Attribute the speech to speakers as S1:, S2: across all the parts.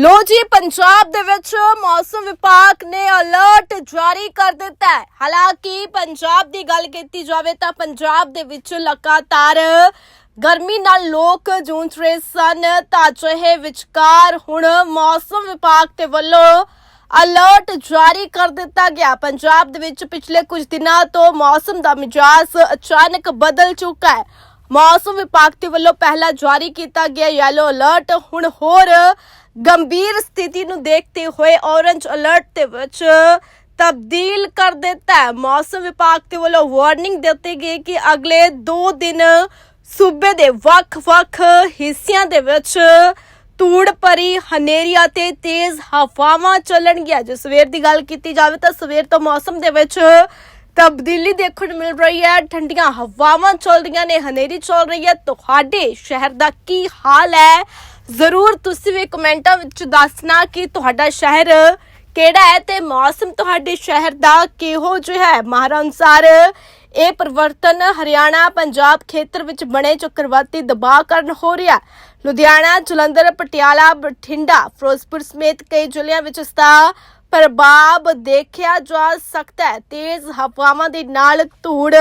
S1: ਲੋ ਜੀ, ਪੰਜਾਬ ਦੇ ਵਿੱਚ ਮੌਸਮ ਵਿਭਾਗ ਨੇ ਅਲਰਟ ਜਾਰੀ ਕਰ ਦਿੱਤਾ ਹੈ। ਹਾਲਾਂਕਿ ਪੰਜਾਬ ਦੀ ਗੱਲ ਕੀਤੀ ਜਾਵੇ ਤਾਂ ਪੰਜਾਬ ਦੇ ਵਿੱਚ ਲਗਾਤਾਰ ਗਰਮੀ ਨਾਲ ਲੋਕ ਜੂਝ ਰਹੇ ਸਨ, ਤਾਂ ਅਜਿਹੇ ਵਿਚਕਾਰ ਹੁਣ ਮੌਸਮ ਵਿਭਾਗ ਦੇ ਵੱਲੋਂ ਅਲਰਟ ਜਾਰੀ ਕਰ ਦਿੱਤਾ ਗਿਆ। ਪੰਜਾਬ ਦੇ ਵਿੱਚ ਪਿਛਲੇ ਕੁਝ ਦਿਨਾਂ ਤੋਂ ਮੌਸਮ ਦਾ ਮਿਜਾਜ਼ ਅਚਾਨਕ ਬਦਲ ਚੁੱਕਾ ਹੈ। ਮੌਸਮ ਵਿਭਾਗ ਦੇ ਵੱਲੋਂ ਪਹਿਲਾਂ ਜਾਰੀ ਕੀਤਾ ਗਿਆ ਯੈਲੋ ਅਲਰਟ ਹੁਣ ਹੋਰ ਗੰਭੀਰ ਸਥਿਤੀ ਨੂੰ ਦੇਖਦੇ ਹੋਏ ਔਰੰਜ ਅਲਰਟ ਦੇ ਵਿੱਚ ਤਬਦੀਲ ਕਰ ਦਿੱਤਾ ਹੈ। ਮੌਸਮ ਵਿਭਾਗ ਦੇ ਵੱਲੋਂ ਵਾਰਨਿੰਗ ਦਿੱਤੀ ਗਈ ਕਿ ਅਗਲੇ 2 ਦਿਨ ਸੂਬੇ ਦੇ ਵੱਖ-ਵੱਖ ਹਿੱਸਿਆਂ ਦੇ ਵਿੱਚ ਧੂੜ ਭਰੀ ਹਨੇਰੀ ਅਤੇ ਤੇਜ਼ ਹਵਾਵਾਂ ਚੱਲਣਗੀਆਂ। ਜੇ ਸਵੇਰ ਦੀ ਗੱਲ ਕੀਤੀ ਜਾਵੇ ਤਾਂ ਸਵੇਰ ਤੋਂ ਮੌਸਮ ਦੇ ਵਿੱਚ ਤਬਦੀਲੀ ਦੇਖਣ ਨੂੰ ਮਿਲ ਰਹੀ ਹੈ। ਠੰਡੀਆਂ ਹਵਾਵਾਂ ਚੱਲ ਰਹੀਆਂ ਨੇ, ਹਨੇਰੀ ਚੱਲ ਰਹੀ ਹੈ। ਤੁਹਾਡੇ ਸ਼ਹਿਰ ਦਾ ਕੀ ਹਾਲ ਹੈ? ਜ਼ਰੂਰ ਤੁਸੀਂ ਵੀ ਕਮੈਂਟਾਂ ਵਿੱਚ ਦੱਸਣਾ ਕਿ ਤੁਹਾਡਾ ਸ਼ਹਿਰ ਕਿਹੜਾ ਹੈ ਤੇ ਮੌਸਮ ਤੁਹਾਡੇ ਸ਼ਹਿਰ ਦਾ ਕਿਹੋ ਜਿਹਾ ਹੈ। ਮਾਹਰਾਂ ਅਨੁਸਾਰ ਇਹ ਪਰਿਵਰਤਨ ਹਰਿਆਣਾ, ਪੰਜਾਬ ਖੇਤਰ ਵਿੱਚ ਬਣੇ ਚੱਕਰਵਾਤੀ ਦਬਾਅ ਕਾਰਨ ਹੋ ਰਿਹਾ ਲੁਧਿਆਣਾ, ਜਲੰਧਰ, ਪਟਿਆਲਾ, ਬਠਿੰਡਾ, ਫਿਰੋਜ਼ਪੁਰ ਸਮੇਤ ਕਈ ਜ਼ਿਲ੍ਹਿਆਂ ਵਿੱਚ ਇਸ ਦਾ ਪ੍ਰਭਾਵ ਦੇਖਿਆ ਜਾ ਸਕਦਾ ਹੈ। ਤੇਜ਼ ਹਵਾਵਾਂ ਦੇ ਨਾਲ ਧੂੜ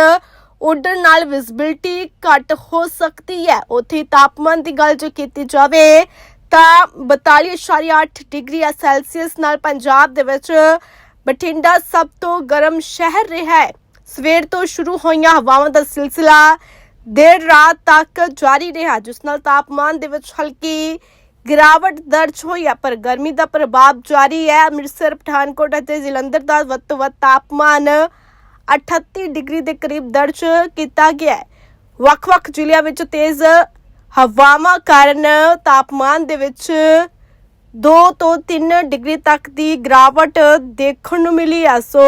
S1: ਉੱਡਣ ਨਾਲ ਵਿਜ਼ਿਬਿਲਟੀ ਘੱਟ ਹੋ ਸਕਦੀ ਹੈ। ਉੱਥੇ ਤਾਪਮਾਨ ਦੀ ਗੱਲ ਜੇ ਕੀਤੀ ਜਾਵੇ, ਤਾਂ 42.8 ਡਿਗਰੀ ਸੈਲਸੀਅਸ ਨਾਲ ਪੰਜਾਬ ਦੇ ਵਿੱਚ ਬਠਿੰਡਾ ਸਭ ਤੋਂ ਗਰਮ ਸ਼ਹਿਰ ਰਿਹਾ ਹੈ। ਸਵੇਰ ਤੋਂ ਸ਼ੁਰੂ ਹੋਈਆਂ ਹਵਾਵਾਂ ਦਾ ਸਿਲਸਿਲਾ ਦੇਰ ਰਾਤ ਤੱਕ ਜਾਰੀ ਰਿਹਾ, ਜਿਸ ਨਾਲ ਤਾਪਮਾਨ ਦੇ ਵਿੱਚ ਹਲਕੀ ਗਿਰਾਵਟ ਦਰਜ ਹੋਈ ਹੈ, ਪਰ ਗਰਮੀ ਦਾ ਪ੍ਰਭਾਵ ਜਾਰੀ ਹੈ। ਅੰਮ੍ਰਿਤਸਰ, ਪਠਾਨਕੋਟ ਅਤੇ ਜਲੰਧਰ ਦਾ ਵੱਧ ਤੋਂ ਵੱਧ ਤਾਪਮਾਨ 38 ਡਿਗਰੀ ਦੇ ਕਰੀਬ ਦਰਜ ਕੀਤਾ ਗਿਆ ਹੈ। ਵੱਖ-ਵੱਖ ਜ਼ਿਲ੍ਹਿਆਂ ਵਿੱਚ ਤੇਜ਼ ਹਵਾਵਾਂ ਕਾਰਨ ਤਾਪਮਾਨ ਦੇ ਵਿੱਚ 2 ਤੋਂ 3 ਡਿਗਰੀ ਤੱਕ ਦੀ ਗਿਰਾਵਟ ਦੇਖਣ ਨੂੰ ਮਿਲੀ ਹੈ। ਸੋ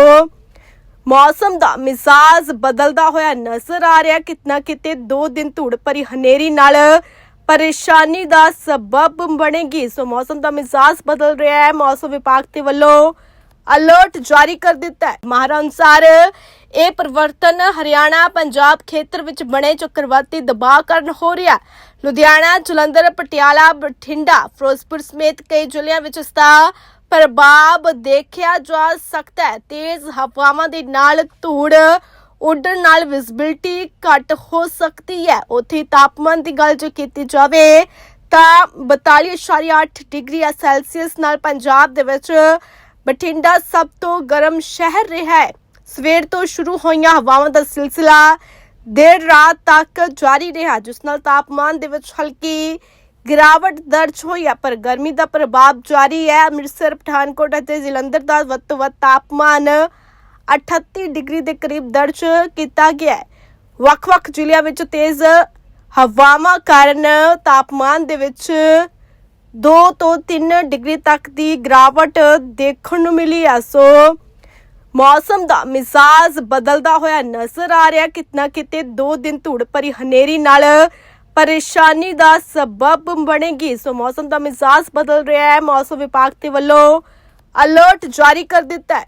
S1: ਮੌਸਮ ਦਾ ਮਿਜ਼ਾਜ ਬਦਲਦਾ ਹੋਇਆ ਨਜ਼ਰ ਆ ਰਿਹਾ ਕਿਤਨਾ ਕਿਤੇ 2 ਦਿਨ ਧੂੜ ਭਰੀ ਹਨੇਰੀ ਨਾਲ ਪਰੇਸ਼ਾਨੀ ਦਾ ਸਬਬ ਬਣੇਗੀ। ਸੋ ਮੌਸਮ ਦਾ ਮਿਜ਼ਾਜ ਬਦਲ ਰਿਹਾ ਹੈ। ਮੌਸਮ ਵਿਭਾਗ ਦੇ ਵੱਲੋਂ ਅਲਰਟ ਜਾਰੀ ਕਰ ਦਿੱਤਾ ਹੈ। ਮਾਹਰਾਂ ਅਨੁਸਾਰ ਇਹ ਪਰਿਵਰਤਨ ਹਰਿਆਣਾ, ਪੰਜਾਬ ਖੇਤਰ ਵਿੱਚ ਬਣੇ ਚੱਕਰਵਾਤੀ ਦਬਾਅ ਕਾਰਨ ਹੋ ਰਿਹਾ ਲੁਧਿਆਣਾ, ਜਲੰਧਰ, ਪਟਿਆਲਾ, ਬਠਿੰਡਾ, ਫਿਰੋਜ਼ਪੁਰ ਸਮੇਤ ਕਈ ਜ਼ਿਲ੍ਹਿਆਂ ਵਿੱਚ ਇਸ ਦਾ ਪ੍ਰਭਾਵ ਦੇਖਿਆ ਜਾ ਸਕਦਾ ਹੈ। ਤੇਜ਼ ਹਵਾਵਾਂ ਦੇ ਨਾਲ ਧੂੜ ਉੱਡਣ ਨਾਲ ਵਿਜ਼ਿਬਿਲਟੀ ਘੱਟ ਹੋ ਸਕਦੀ ਹੈ। ਉੱਥੇ ਤਾਪਮਾਨ ਦੀ ਗੱਲ ਜੋ ਕੀਤੀ ਜਾਵੇ ਤਾਂ 42.8 ਡਿਗਰੀ ਸੈਲਸੀਅਸ ਨਾਲ ਪੰਜਾਬ ਦੇ ਵਿੱਚ ਬਠਿੰਡਾ ਸਭ ਤੋਂ ਗਰਮ ਸ਼ਹਿਰ ਰਿਹਾ ਹੈ। ਸਵੇਰ ਤੋਂ ਸ਼ੁਰੂ ਹੋਈਆਂ ਹਵਾਵਾਂ ਦਾ ਸਿਲਸਿਲਾ ਦੇਰ ਰਾਤ ਤੱਕ ਜਾਰੀ ਰਿਹਾ। ਜਿਸ ਨਾਲ ਤਾਪਮਾਨ ਦੇ ਵਿੱਚ ਹਲਕੀ ਗਿਰਾਵਟ ਦਰਜ ਹੋਈ ਹੈ, ਪਰ ਗਰਮੀ ਦਾ ਪ੍ਰਭਾਵ ਜਾਰੀ ਹੈ। ਅੰਮ੍ਰਿਤਸਰ, ਪਠਾਨਕੋਟ ਅਤੇ ਜਲੰਧਰ ਦਾ ਵੱਧ ਤੋਂ ਵੱਧ ਤਾਪਮਾਨ 38 ਡਿਗਰੀ ਦੇ ਕਰੀਬ ਦਰਜ ਕੀਤਾ ਗਿਆ ਹੈ। ਵੱਖ-ਵੱਖ ਜ਼ਿਲ੍ਹਿਆਂ ਵਿੱਚ ਤੇਜ਼ ਹਵਾਵਾਂ ਕਾਰਨ ਤਾਪਮਾਨ ਦੇ ਵਿੱਚ 2 ਤੋਂ 3 ਡਿਗਰੀ ਤੱਕ ਦੀ ਗਿਰਾਵਟ ਦੇਖਣ ਨੂੰ ਮਿਲੀ ਹੈ। ਸੋ ਮੌਸਮ ਦਾ ਮਿਜ਼ਾਜ ਬਦਲਦਾ ਹੋਇਆ ਨਜ਼ਰ ਆ ਰਿਹਾ। ਕਿਤਨਾ ਕਿਤੇ 2 ਦਿਨ ਧੂੜ ਭਰੀ ਹਨੇਰੀ ਨਾਲ ਪਰੇਸ਼ਾਨੀ ਦਾ ਸਬਬ ਬਣੇਗੀ। ਸੋ ਮੌਸਮ ਦਾ ਮਿਜ਼ਾਜ ਬਦਲ ਰਿਹਾ ਹੈ। ਮੌਸਮ ਵਿਭਾਗ ਦੇ ਵੱਲੋਂ ਅਲਰਟ ਜਾਰੀ ਕਰ ਦਿੱਤਾ ਹੈ।